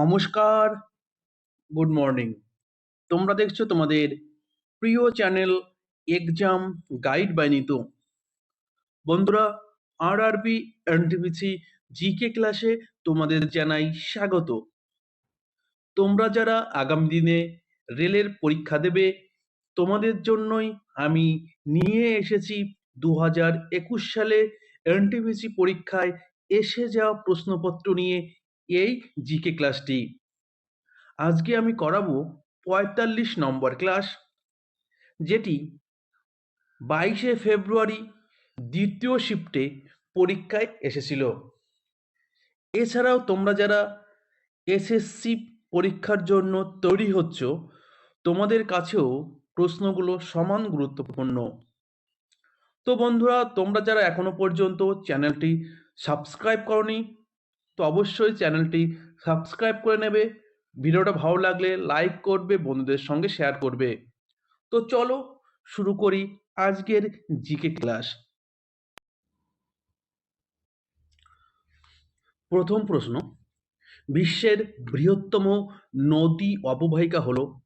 নমস্কার good morning তোমরা দেখছ তোমাদের প্রিয় channel exam guide by Nitu বন্ধুরা আর আরবি এনটিপিসি জিকে ক্লাসে তোমাদের জানাই স্বাগত। তোমরা যারা আগামী দিনে রেলের পরীক্ষা দেবে, তোমাদের জন্যই আমি নিয়ে এসেছি দু হাজার একুশ সালে এনটিপিসি পরীক্ষায় এসে যাওয়া প্রশ্নপত্র নিয়ে এই জিকে ক্লাসটি আজকে আমি করাবো পঁয়তাল্লিশ নম্বর ক্লাস যেটি বাইশে ফেব্রুয়ারি দ্বিতীয় শিফটে পরীক্ষায় এসেছিল। এছাড়াও তোমরা যারা এসএসসি পরীক্ষার জন্য তৈরি হচ্ছ, তোমাদের কাছেও প্রশ্নগুলো সমান গুরুত্বপূর্ণ। তো বন্ধুরা, তোমরা যারা এখনও পর্যন্ত চ্যানেলটি সাবস্ক্রাইব করনি তো অবশ্যই চ্যানেলটি সাবস্ক্রাইব করে নেবে। ভিডিওটা ভালো লাগলে লাইক করবে, বন্ধুদের সঙ্গে শেয়ার করবে। তো চলো শুরু করি আজকের জিকে ক্লাস। প্রথম প্রশ্ন, বিশ্বের বৃহত্তম নদী অববাহিকা হলো?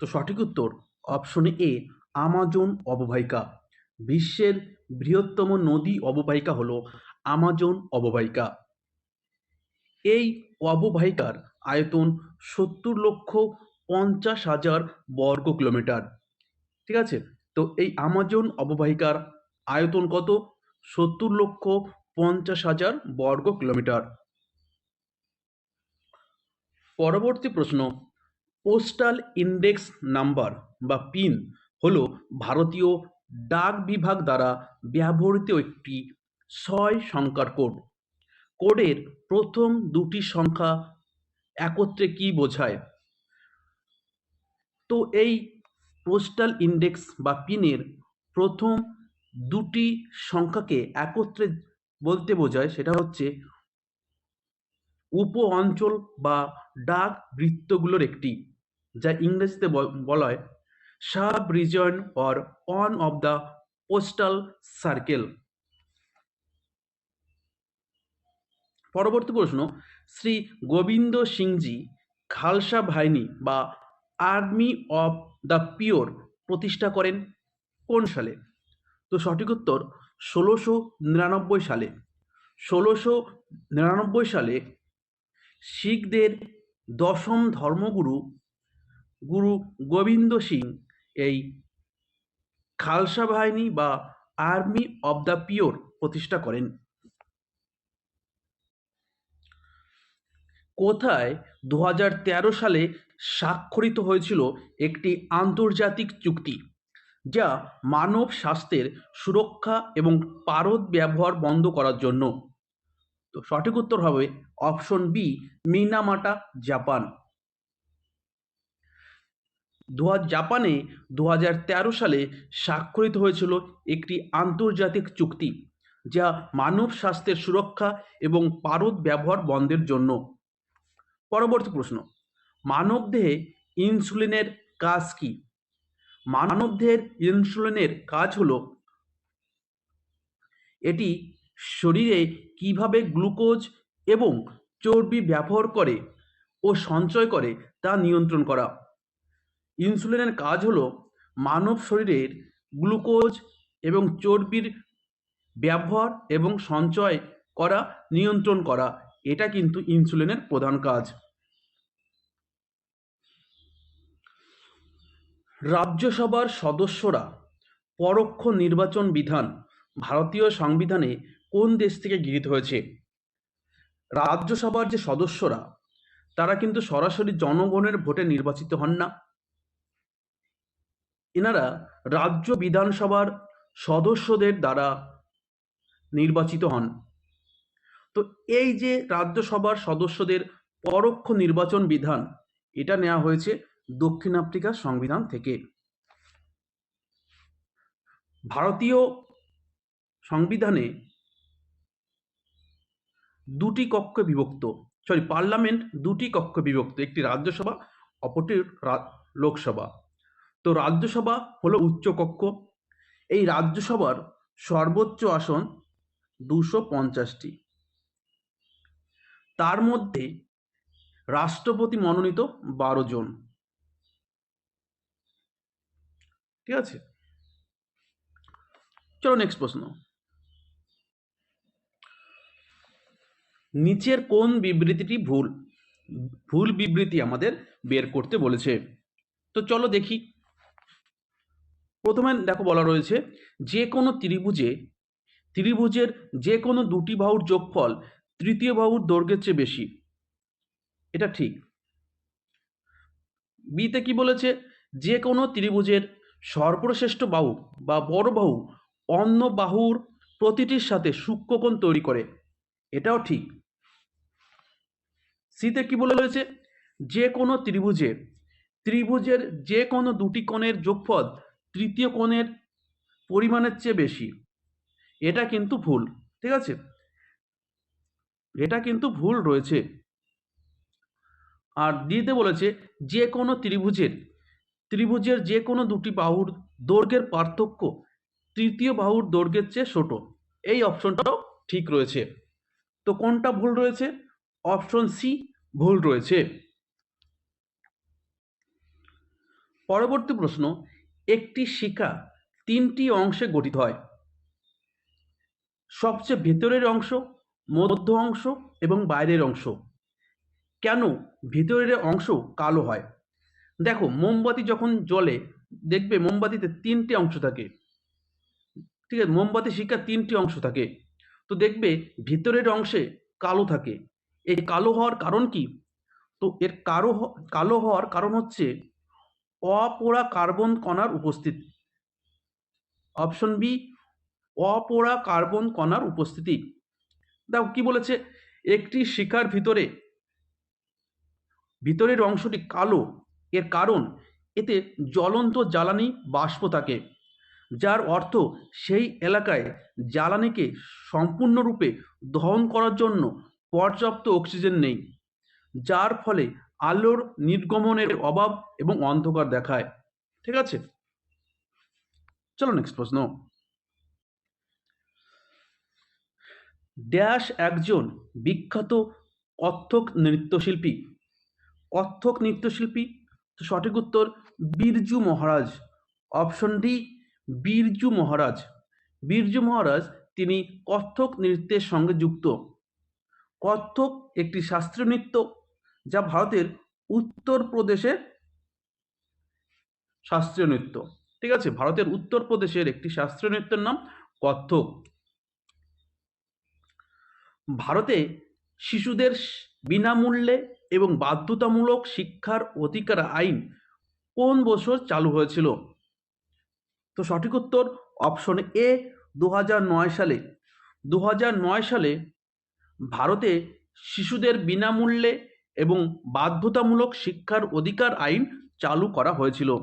তো সঠিক উত্তর, অপশনে এ, আমাজন অববাহিকা। বিশ্বের বৃহত্তম নদী অববাহিকা হলো আমাজন অববাহিকা। এই অববাহিকার আয়তন সত্তর লক্ষ পঞ্চাশ হাজার বর্গ কিলোমিটার। ঠিক আছে? তো এই আমাজন অববাহিকার আয়তন কত? সত্তর লক্ষ পঞ্চাশ হাজার বর্গ কিলোমিটার। পরবর্তী প্রশ্ন, পোস্টাল ইন্ডেক্স নাম্বার বা পিন হলো ভারতীয় ডাক বিভাগ দ্বারা ব্যবহৃত একটি ছয় সংখ্যার কোড। কোডের প্রথম দুটি সংখ্যা একত্রে কি বোঝায়? তো এই পোস্টাল ইন্ডেক্স বা পিনের প্রথম দুটি সংখ্যাকে একত্রে বলতে বোঝায় সেটা হচ্ছে উপ অঞ্চল বা ডাক বৃত্তগুলোর একটি, যা ইংরেজিতে বলা হয় sub region or one of the postal circle পরবর্তী প্রশ্ন, শ্রী গোবিন্দ সিংজি খালসা বাহিনী বা আর্মি অফ দ্য পিওর প্রতিষ্ঠা করেন কোন সালে? তো সঠিক উত্তর ষোলোশো নিরানব্বই সালে। ষোলোশো নিরানব্বই সালে শিখদের দশম ধর্মগুরু, গুরু গোবিন্দ সিং এই খালসা বাহিনী বা আর্মি অব দ্য পিওর প্রতিষ্ঠা করেন। কোথায় দু হাজার তেরো সালে স্বাক্ষরিত হয়েছিল একটি আন্তর্জাতিক চুক্তি, যা মানব স্বাস্থ্যের সুরক্ষা এবং পারদ ব্যবহার বন্ধ করার জন্য? তো সঠিক উত্তর হবে অপশন বি, মিনামাটা, জাপান। দু হাজার জাপানে দু হাজার তেরো সালে স্বাক্ষরিত হয়েছিল একটি আন্তর্জাতিক চুক্তি, যা মানব স্বাস্থ্যের সুরক্ষা এবং পারদ ব্যবহার বন্ধের জন্য। পরবর্তী প্রশ্ন মানবদেহে ইনসুলিনের কাজ কি? মানবদেহের ইনসুলিনের কাজ হলো এটি শরীরে কীভাবে গ্লুকোজ এবং চর্বি ব্যবহার করে ও সঞ্চয় করে তা নিয়ন্ত্রণ করা। ইনসুলিনের কাজ হলো মানব শরীরের গ্লুকোজ এবং চর্বির ব্যবহার এবং সঞ্চয় করা, নিয়ন্ত্রণ করা এটা কিন্তু ইনসুলিনের প্রধান কাজ। রাজ্যসভার সদস্যরা পরোক্ষ নির্বাচন বিধান ভারতীয় সংবিধানে কোন দেশ থেকে গৃহীত হয়েছে? রাজ্যসভার যে সদস্যরা, তারা কিন্তু সরাসরি জনগণের ভোটে নির্বাচিত হন না। এনারা রাজ্য বিধানসভার সদস্যদের দ্বারা নির্বাচিত হন। তো এই যে রাজ্যসভার সদস্যদের পরোক্ষ নির্বাচন বিধান, এটা নেওয়া হয়েছে দক্ষিণ আফ্রিকার সংবিধান থেকে। ভারতীয় সংবিধানে দুটি কক্ষে বিভক্ত সরি পার্লামেন্ট দুটি কক্ষে বিভক্ত, একটি রাজ্যসভা, অপরটি লোকসভা। তো রাজ্যসভা হলো উচ্চকক্ষ এই রাজ্যসভার সর্বোচ্চ আসন দুশো পঞ্চাশটি। তার মধ্যে রাষ্ট্রপতি মনোনীত বারো জন। ঠিক আছে? চলো নেক্সট প্রশ্ন। নিচের কোন বিবৃতিটি ভুল? ভুল বিবৃতি আমাদের বের করতে বলেছে। তো চলো দেখি। প্রথমে দেখো বলা রয়েছে, যে কোনো ত্রিভুজে, ত্রিভুজের যে কোনো দুটি বাহুর যোগফল তৃতীয় বাহুর দৈর্ঘ্যের চেয়ে বেশি। এটা ঠিক। বিতে কি বলেছে? যে কোনো ত্রিভুজের সর্বশ্রেষ্ঠ বাহু বা বড় বাহু অন্য বাহুর প্রতিটির সাথে সূক্ষ্মকোণ তৈরি করে। এটাও ঠিক। সিতে কি বলে রয়েছে? যে কোনো ত্রিভুজে, ত্রিভুজের যে কোনো দুটি কোণের যোগফল তৃতীয় কোণের পরিমাণের চেয়ে বেশি। এটা কিন্তু ভুল, ঠিক আছে? এটা কিন্তু ভুল রয়েছে। আর দিতে বলেছে যে কোনো ত্রিভুজের ত্রিভুজের যে কোনো দুটি বাহুর দৈর্ঘ্যের পার্থক্য তৃতীয় বাহুর দৈর্ঘ্যের চেয়ে ছোট। এই অপশনটাও ঠিক রয়েছে। তো কোনটা ভুল রয়েছে? অপশন সি ভুল রয়েছে। পরবর্তী প্রশ্ন, একটি শিকা তিনটি অংশে গঠিত হয়। সবচেয়ে ভেতরের অংশ মধ্য অংশ এবং বাইরের অংশ। কেন? ভিতরের অংশ কালো হয়। দেখো, মোমবাতি যখন জ্বলে, দেখবে মোমবাতিতে তিনটি অংশ থাকে। ঠিক আছে মোমবাতি শিকার তিনটি অংশ থাকে। তো দেখবে ভিতরের অংশে কালো থাকে। এই কালো হওয়ার কারণ কি? তো এর কারও কালো হওয়ার কারণ হচ্ছে অপোড়া কার্বন কণার উপস্থিতি। অপশন বি অপোড়া কার্বন কণার উপস্থিতি। দেখো কি বলেছে? একটি শিকার ভিতরে, ভিতরের অংশটি কালো। এর কারণ, এতে জ্বলন্ত জ্বালানি বাষ্প থাকে, যার অর্থ সেই এলাকায় জ্বালানিকে সম্পূর্ণরূপে দহন করার জন্য পর্যাপ্ত অক্সিজেন নেই, যার ফলে আলোর নির্গমনের অভাব এবং অন্ধকার দেখায়। ঠিক আছে? চলো নেক্সট প্রশ্ন। ড্যাশ একজন বিখ্যাত কত্থক নৃত্যশিল্পী। কত্থক নৃত্যশিল্পী সঠিক উত্তর বিরজু মহারাজ। Option D Birju Maharaj. Birju Maharaj তিনি কত্থক নৃত্যের সঙ্গে যুক্ত। কত্থক একটি শাস্ত্রীয় নৃত্য যা ভারতের উত্তরপ্রদেশের শাস্ত্রীয় নৃত্য। ঠিক আছে? ভারতের উত্তরপ্রদেশের একটি শাস্ত্রীয় নৃত্যের নাম কত্থক। ভারতে শিশুদের বিনামূল্যে এবং বাধ্যতামূলক শিক্ষার অধিকার আইন কোন বছর চালু হয়েছিল? তো সঠিক উত্তর অপশন এ দু সালে। দু সালে ভারতে শিশুদের বিনামূল্যে এবং বাধ্যতামূলক শিক্ষার অধিকার আইন চালু করা হয়েছিল।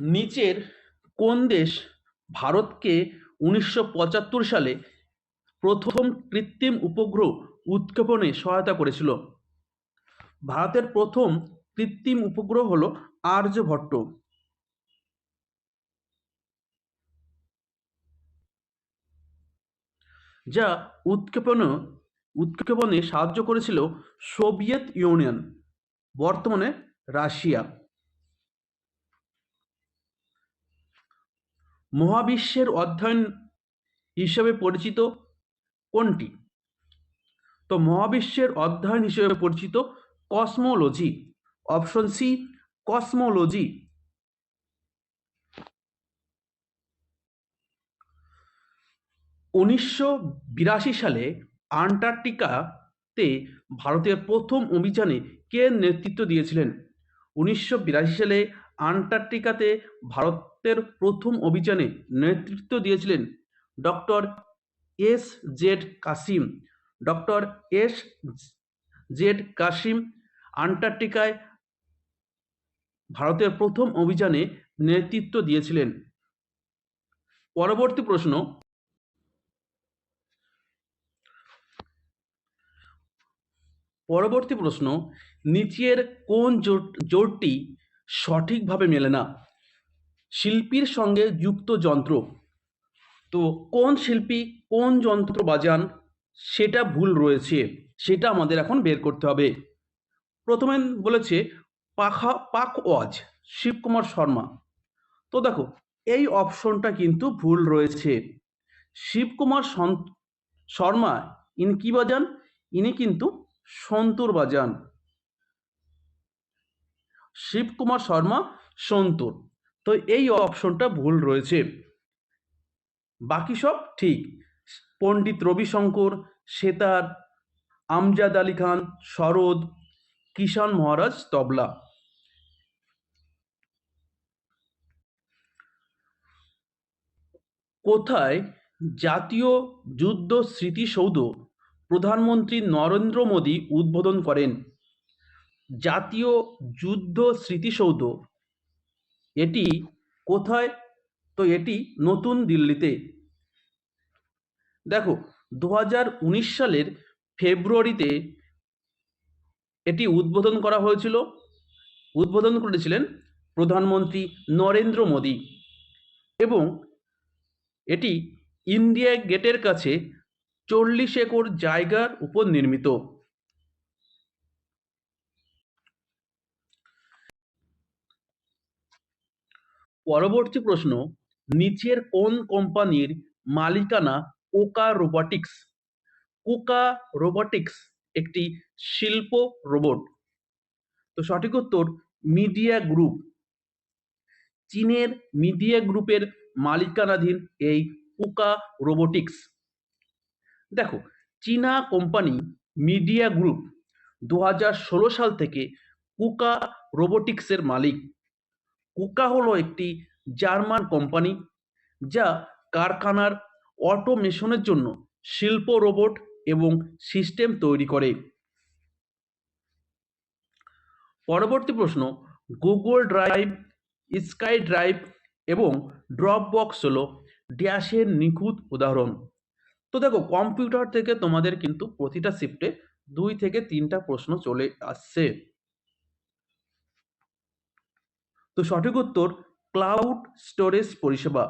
নিচের কোন দেশ ভারতকে উনিশশো পঁচাত্তর সালে প্রথম কৃত্রিম উপগ্রহ উৎক্ষেপণে সহায়তা করেছিল। ভারতের প্রথম কৃত্রিম উপগ্রহ হল আর্যভট্ট যা উৎক্ষেপণ, উৎক্ষেপণে সাহায্য করেছিল সোভিয়েত ইউনিয়ন, বর্তমানে রাশিয়া। মহাবিশ্বের অধ্যয়ন হিসেবে পরিচিত কোনটি? তো মহাবিশ্বের অধ্যয়ন হিসেবে পরিচিত কসমোলজি। Option C, cosmology. উনিশশো বিরাশি সালে আন্টার্কটিকাতে ভারতের প্রথম অভিযানে কে নেতৃত্ব দিয়েছিলেন? উনিশশো বিরাশি সালে আন্টার্কটিকাতে ভারতের প্রথম অভিযানে নেতৃত্ব দিয়েছিলেন doctor S Z Qasim. Doctor S Z Qasim আন্টার্কটিকায় ভারতের প্রথম অভিযানে নেতৃত্ব দিয়েছিলেন। পরবর্তী প্রশ্ন পরবর্তী প্রশ্ন, নিচের কোন জোট, জোটটি সঠিকভাবে মেলে না? শিল্পীর সঙ্গে যুক্ত যন্ত্র। তো কোন শিল্পী কোন যন্ত্র বাজান, সেটা ভুল রয়েছে, সেটা আমাদের এখন বের করতে হবে। প্রথমে বলেছে পাখা, পাক ওয়াজ, শিবকুমার শর্মা। তো দেখো, এই অপশনটা কিন্তু ভুল রয়েছে। শিবকুমার শর্মা, ইনি কি বাজান? ইনি কিন্তু সন্তুর বাজান। শিবকুমার শর্মা সন্তুর। তো এই অপশনটা ভুল রয়েছে। বাকি সব ঠিক। পণ্ডিত রবিশঙ্কর, সেতার, আমজাদ আলী খান শরদ কিষান মহারাজ, তবলা। কোথায় জাতীয় যুদ্ধ স্মৃতিসৌধ প্রধানমন্ত্রী নরেন্দ্র মোদী উদ্বোধন করেন? জাতীয় যুদ্ধ স্মৃতিসৌধ এটি কোথায়? তো এটি নতুন দিল্লিতে। দেখো দু উনিশ সালের ফেব্রুয়ারিতে এটি উদ্বোধন করা হয়েছিল। উদ্বোধন করেছিলেন প্রধানমন্ত্রী নরেন্দ্র মোদী। এবং এটি ইন্ডিয়া গেটের কাছে চল্লিশ একর জায়গার উপর নির্মিত। পরবর্তী প্রশ্ন, নিচের কোন কোম্পানির মালিকানা কোকা রোবটিক্স? কোকা রোবটিক্স একটি শিল্প রোবট। তো সঠিক উত্তর, মিডিয়া গ্রুপ। চীনের মিডিয়া গ্রুপের মালিকানাধীন এই কুকা রোবোটিক্স। দেখো, চীনা কোম্পানি মিডিয়া গ্রুপ দু হাজার ষোলো সাল থেকে কুকা রোবোটিক্সের মালিক। কুকা হলো একটি জার্মান কোম্পানি যা কারখানার অটোমেশনের জন্য শিল্প রোবট এবং সিস্টেম তৈরি করে। পরবর্তী প্রশ্ন গুগল ড্রাইভ স্কাই ড্রাইভ এবং ড্রপ বক্স হলো ড্যাশের নিখুঁত উদাহরণ। তো দেখো কম্পিউটার থেকে তোমাদের কিন্তু প্রতিটা শিফটে দুই থেকে তিনটা প্রশ্ন চলে আসছে। তো সঠিক উত্তর ক্লাউড স্টোরেজ পরিষেবা।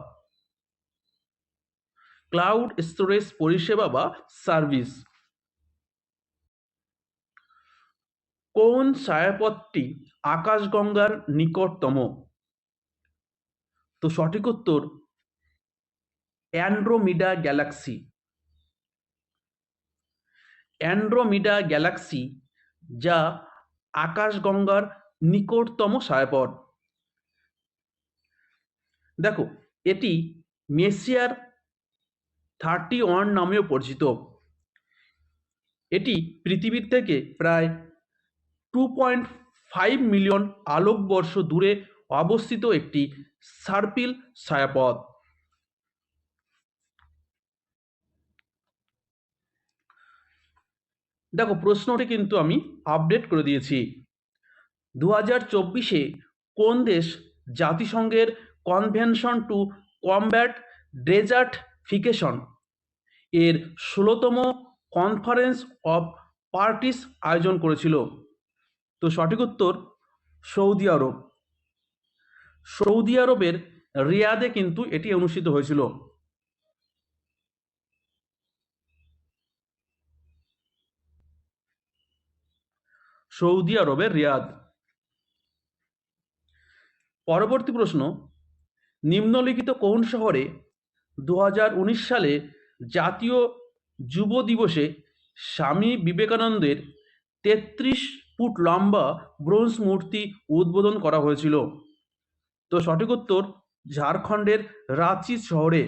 ক্লাউড স্টোরেজ পরিষেবা বা সার্ভিস কোন ছায়াপথটি আকাশগঙ্গার নিকটতম? তো সঠিক উত্তর অ্যান্ড্রোমিডা গ্যালাক্সি অ্যান্ড্রোমিডা গ্যালাক্সি যা আকাশগঙ্গার নিকটতম ছায়াপথ। দেখো, এটি মেসিয়ার থার্টি ওয়ান নামেও পরিচিত। এটি পৃথিবীর থেকে প্রায় টু পয়েন্ট ফাইভ মিলিয়ন আলোকবর্ষ দূরে অবস্থিত একটি সার্পিল ছায়াপথ। দেখো, প্রশ্নটি কিন্তু আমি আপডেট করে দিয়েছি। দু হাজার চব্বিশে কোন দেশ জাতিসংঘের কনভেনশন টু কমব্যাট ডেজার্টফিকেশন এর ষোলোতম কনফারেন্স অফ পার্টিস আয়োজন করেছিল। তো সঠিক উত্তর সৌদি আরব। সৌদি আরবের রিয়াদে কিন্তু এটি অনুষ্ঠিত হয়েছিল। সৌদি আরবের রিয়াদ। পরবর্তী প্রশ্ন নিম্নলিখিত কোন শহরে দু হাজার উনিশ সালে জাতীয় যুব দিবসে স্বামী বিবেকানন্দের তেত্রিশ ফুট লম্বা ব্রোঞ্জ মূর্তি উদ্বোধন করা হয়েছিল? তো সঠিক উত্তর ঝাড়খণ্ডের রাঁচি শহরে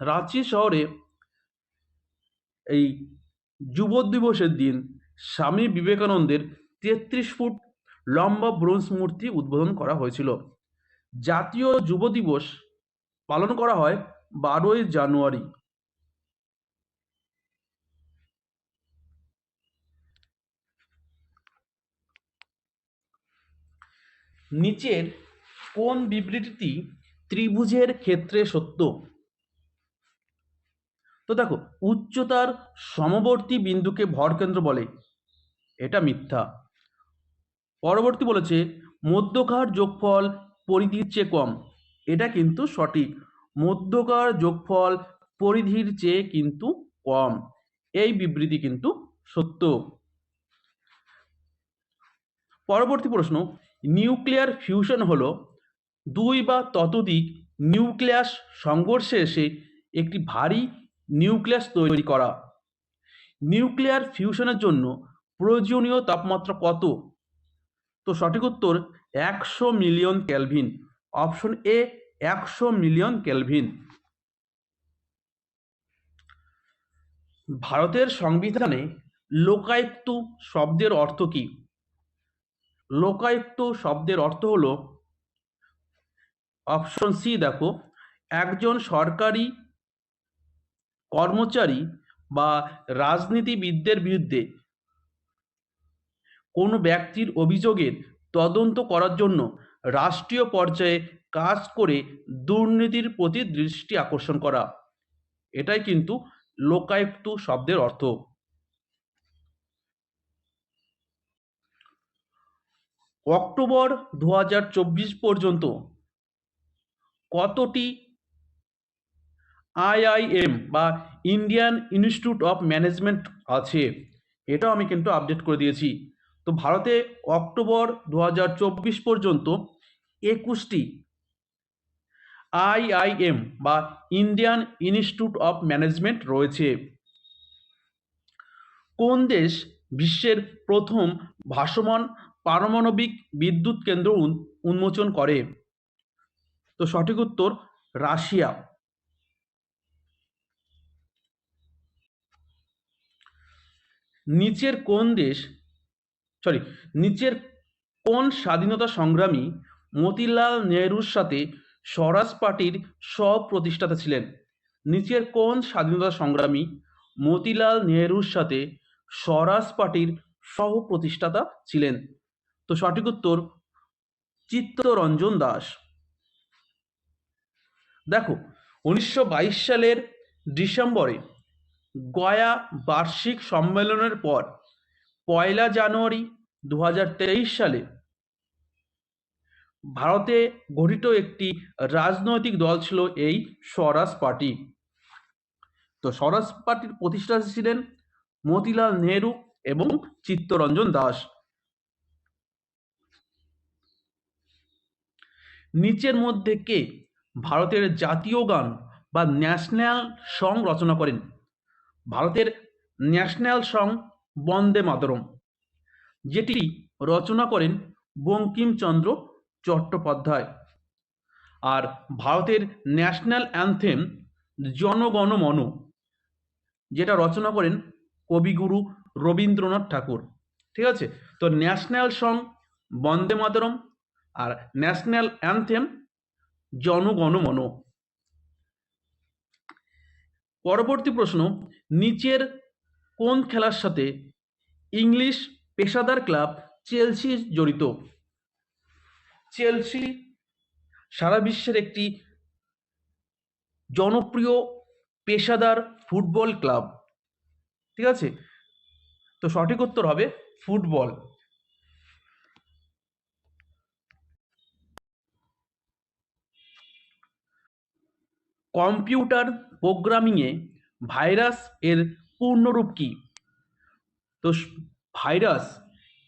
রাঁচি শহরে এই যুব দিবসের দিন স্বামী বিবেকানন্দের তেত্রিশ ফুট লম্বা ব্রোঞ্জ মূর্তি উদ্বোধন করা হয়েছিল। জাতীয় যুব দিবস পালন করা হয় বারোই জানুয়ারি। নিচের কোন বিবৃতিটি ত্রিভুজের ক্ষেত্রে সত্য? তো দেখো, উচ্চতার সমবর্তী বিন্দুকে ভরকেন্দ্র বলে। এটা মিথ্যা। পরবর্তী বলেছে, মধ্যকার যোগফল পরিধির চেয়ে কম। এটা কিন্তু সঠিক। মধ্যকার যোগফল পরিধির চেয়ে কিন্তু কম। এই বিবৃতি কিন্তু সত্য। পরবর্তী প্রশ্ন, নিউক্লিয়ার ফিউশন হল দুই বা ততোধিক নিউক্লিয়াস সংঘর্ষে এসে একটি ভারী নিউক্লিয়াস তৈরি করা। নিউক্লিয়ার ফিউশনের জন্য প্রয়োজনীয় তাপমাত্রা কত? তো সঠিক উত্তর একশো মিলিয়ন ক্যালভিন অপশন এ, একশো মিলিয়ন ক্যালভিন ভারতের সংবিধানে লোকায়ুক্ত শব্দের অর্থ কী? লোকায়ুক্ত শব্দের অর্থ হল, অপশন সি দেখো, একজন সরকারি কর্মচারী বা রাজনীতিবিদদের বিরুদ্ধে কোনো ব্যক্তির অভিযোগের তদন্ত করার জন্য রাষ্ট্রীয় পর্যায়ে কাজ করে দুর্নীতির প্রতি দৃষ্টি আকর্ষণ করা। এটাই কিন্তু লোকায়ুক্ত শব্দের অর্থ। অক্টোবর দু হাজার চব্বিশ পর্যন্ত কতটি আইআইএম বা ইন্ডিয়ান ইনস্টিটিউট অফ ম্যানেজমেন্ট আছে? এটাও আমি কিন্তু আপডেট করে দিয়েছি। তো ভারতে অক্টোবর দু হাজার চব্বিশ পর্যন্ত একুশটি আইআইএম বা ইন্ডিয়ান ইনস্টিটিউট অফ ম্যানেজমেন্ট রয়েছে। কোন দেশ বিশ্বের প্রথম ভাসমান পারমাণবিক বিদ্যুৎ কেন্দ্র উন্মোচন করে? তো সঠিক উত্তর, রাশিয়া। নিচের কোন দেশ সরি নিচের কোন স্বাধীনতা সংগ্রামী মতিলাল নেহরুর সাথে স্বরাজ পার্টির সহ প্রতিষ্ঠাতা ছিলেন? নিচের কোন স্বাধীনতা সংগ্রামী মতিলাল নেহরুর সাথে স্বরাজ পার্টির সহ প্রতিষ্ঠাতা ছিলেন? তো সঠিক উত্তর চিত্তরঞ্জন দাস। দেখো, উনিশশো বাইশ সালের ডিসেম্বরে গয়া বার্ষিক সম্মেলনের পর পয়লা জানুয়ারি দু হাজার তেইশ সালে ভারতে গঠিত একটি রাজনৈতিক দল ছিল এই স্বরাজ পার্টি। তো স্বরাজ পার্টির প্রতিষ্ঠাতা ছিলেন মতিলাল নেহরু এবং চিত্তরঞ্জন দাস। নিচের মধ্যে কে? ভারতের জাতীয় গান বা ন্যাশনাল সং রচনা করেন। ভারতের ন্যাশনাল সং বন্দে মাতরম, যেটি রচনা করেন বঙ্কিমচন্দ্র চট্টোপাধ্যায়। আর ভারতের ন্যাশনাল অ্যান্থেম জনগণ মন যেটা রচনা করেন কবিগুরু রবীন্দ্রনাথ ঠাকুর। ঠিক আছে? তো ন্যাশনাল সং বন্দে মাতরম আর ন্যাশনাল অ্যান্থেম জনগণ মন পরবর্তী প্রশ্ন, নিচের কোন খেলার সাথে ইংলিশ পেশাদার ক্লাব চেলসি জড়িত। চেলসি সারা বিশ্বের একটি জনপ্রিয় পেশাদার ফুটবল ক্লাব। ঠিক আছে? তো সঠিক উত্তর হবে ফুটবল। কম্পিউটার প্রোগ্রামিংয়ে ভাইরাস এর পূর্ণরূপ কী? তো ভাইরাস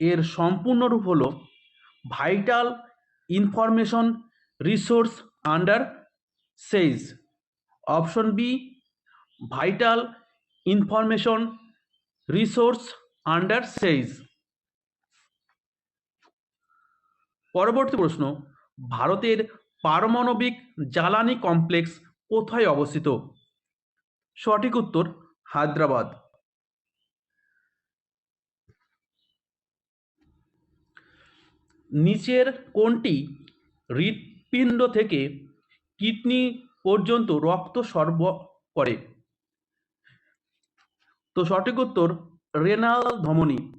এর সম্পূর্ণ রূপ হলো vital information resource under siege option B, vital information resource under siege পরবর্তী প্রশ্ন, ভারতের পারমাণবিক জ্বালানি কমপ্লেক্স কোথায় অবস্থিত? সঠিক উত্তর, হায়দ্রাবাদ। নিচের কোনটি হৃৎপিণ্ড থেকে কিডনি পর্যন্ত রক্ত সরবরাহ করে। তো সঠিক উত্তর রেনাল ধমনী।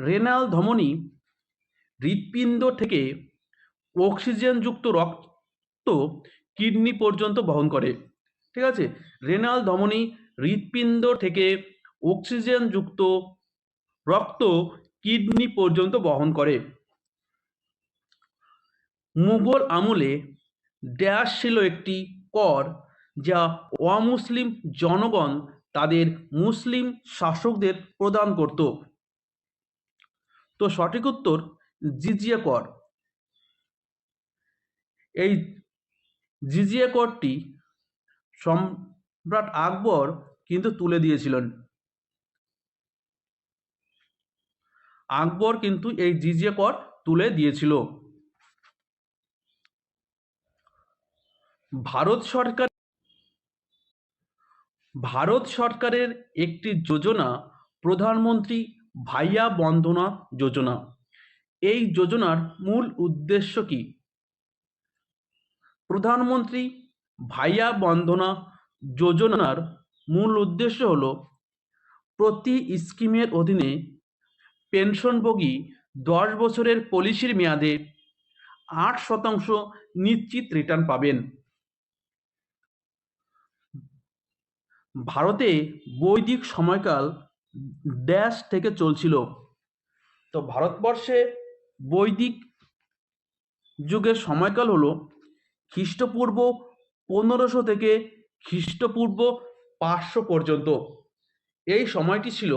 রেনাল ধমনী হৃৎপিণ্ড থেকে অক্সিজেনযুক্ত রক্ত কিডনি পর্যন্ত বহন করে। ঠিক আছে? রেনাল ধমনী হৃৎপিণ্ড থেকে অক্সিজেনযুক্ত রক্ত কিডনি পর্যন্ত বহন করে। মুঘল আমলে ড্যাশ ছিল একটি কর যা অমুসলিম জনগণ তাদের মুসলিম শাসকদের প্রদান করত। তো সঠিক উত্তর জিজিয়া কর। এই জিজিয়া করটি সম্রাট আকবর কিন্তু তুলে দিয়েছিলেন। আকবর কিন্তু এই জিজিয়া কর তুলে দিয়েছিল। ভারত সরকার ভারত সরকারের একটি যোজনা প্রধানমন্ত্রী ভাইয়া বন্দনা যোজনা। এই যোজনার মূল উদ্দেশ্য কি? প্রধানমন্ত্রী ভাইয়া বন্দনা যোজনার মূল উদ্দেশ্য হল প্রতি স্কিমের অধীনে পেনশনভোগী দশ বছরের পলিসির মেয়াদে আট শতাংশ নিশ্চিত রিটার্ন পাবেন। ভারতে বৈদিক সময়কাল ড্যাশ থেকে চলছিল। তো ভারতবর্ষে বৈদিক যুগের সময়কাল হলো খ্রিস্টপূর্ব পনেরোশো থেকে খ্রিস্টপূর্ব পাঁচশো পর্যন্ত। এই সময়টি ছিল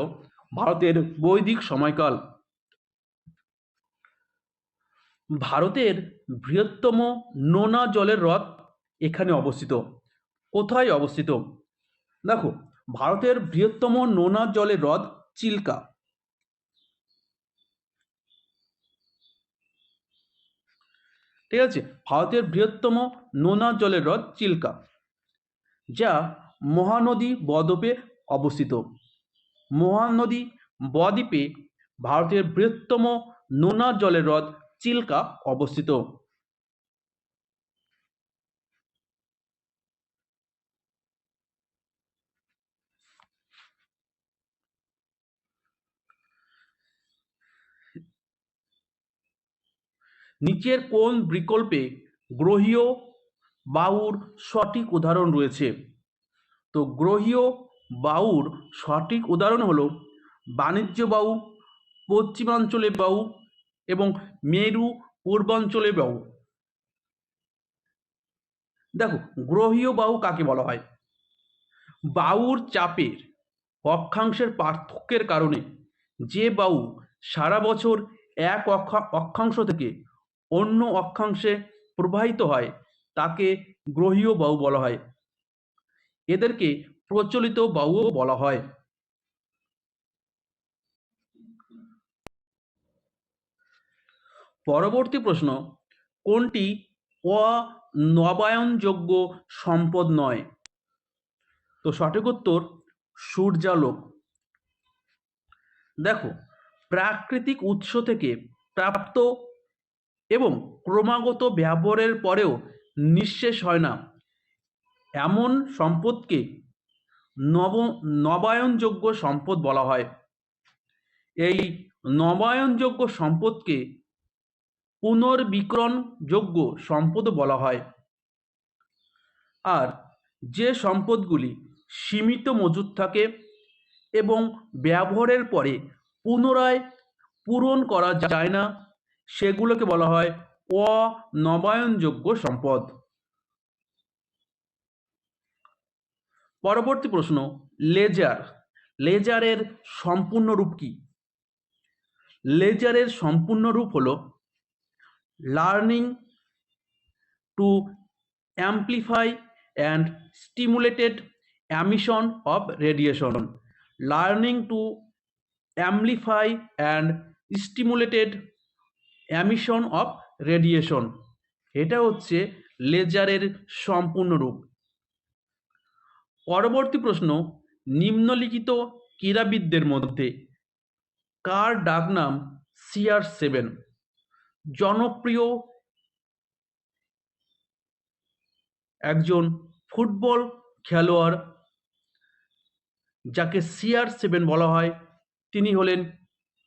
ভারতের বৈদিক সময়কাল। ভারতের বৃহত্তম নোনা জলের হ্রদ এখানে অবস্থিত। কোথায় অবস্থিত? দেখো, ভারতের বৃহত্তম নোনা জলের হ্রদ চিল্কা। ঠিক আছে? ভারতের বৃহত্তম নোনা জলের হ্রদ চিল্কা, যা মহানদী বদ্বীপে অবস্থিত। মহানদী বদ্বীপে ভারতের বৃহত্তম নোনা জলের হ্রদ চিল্কা অবস্থিত। নিচের কোন বিকল্পে গ্রহীয় বাউর সঠিক উদাহরণ রয়েছে। তো গ্রহীয় বাউর সঠিক উদাহরণ হলো বাণিজ্য বায়ু পশ্চিমাঞ্চলে বাউ এবং মেরু পূর্বাঞ্চলে বাউ দেখো, গ্রহীয় বায়ু কাকে বলা হয়? বাউর চাপের অক্ষাংশের পার্থক্যের কারণে যে বাউ সারা বছর এক অক্ষাংশ থেকে অন্য অক্ষাংশে প্রবাহিত হয়, তাকে গ্রহীয় বায়ু বলা হয়। এদেরকে প্রচলিত বায়ুও বলা হয়। পরবর্তী প্রশ্ন, কোনটি অনবায়নযোগ্য সম্পদ নয়? তো সঠিক উত্তর, সূর্যালোক। দেখো, প্রাকৃতিক উৎস থেকে প্রাপ্ত এবং ক্রমাগত ব্যবহারের পরেও নিঃশেষ হয় না। এমন সম্পদকে নব, নবায়নযোগ্য সম্পদ বলা হয়। এই নবায়নযোগ্য সম্পদকে পুনর্বিকরণযোগ্য সম্পদ বলা হয়। আর যে সম্পদগুলি সীমিত মজুদ থাকে এবং ব্যবহারের পরে পুনরায় পূরণ করা যায় না সেগুলোকে বলা হয় অনবায়নযোগ্য সম্পদ। পরবর্তী প্রশ্ন, লেজার। লেজারের সম্পূর্ণ রূপ কি? লেজারের সম্পূর্ণ রূপ হল learning to amplify and stimulated emission of radiation. Learning to amplify and stimulated emission of radiation এটা হচ্ছে লেজারের সম্পূর্ণ রূপ। পরবর্তী প্রশ্ন, নিম্নলিখিত ক্রীড়াবিদদের মধ্যে কার ডাকনাম সিআর সেভেন জনপ্রিয় একজন ফুটবল খেলোয়াড় যাকে সিআর সেভেন বলা হয়, তিনি হলেন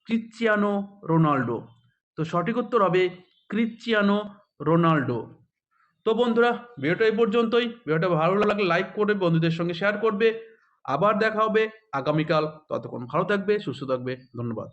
ক্রিশ্চিয়ানো রোনাল্ডো। তো সঠিক উত্তর হবে ক্রিশ্চিয়ানো রোনাল্ডো। তো বন্ধুরা, ভিডিওটা এই পর্যন্তই। ভিডিওটা ভালো লাগলে লাইক করবে, বন্ধুদের সঙ্গে শেয়ার করবে। আবার দেখা হবে আগামীকাল। ততক্ষণ ভালো থাকবে, সুস্থ থাকবে। ধন্যবাদ।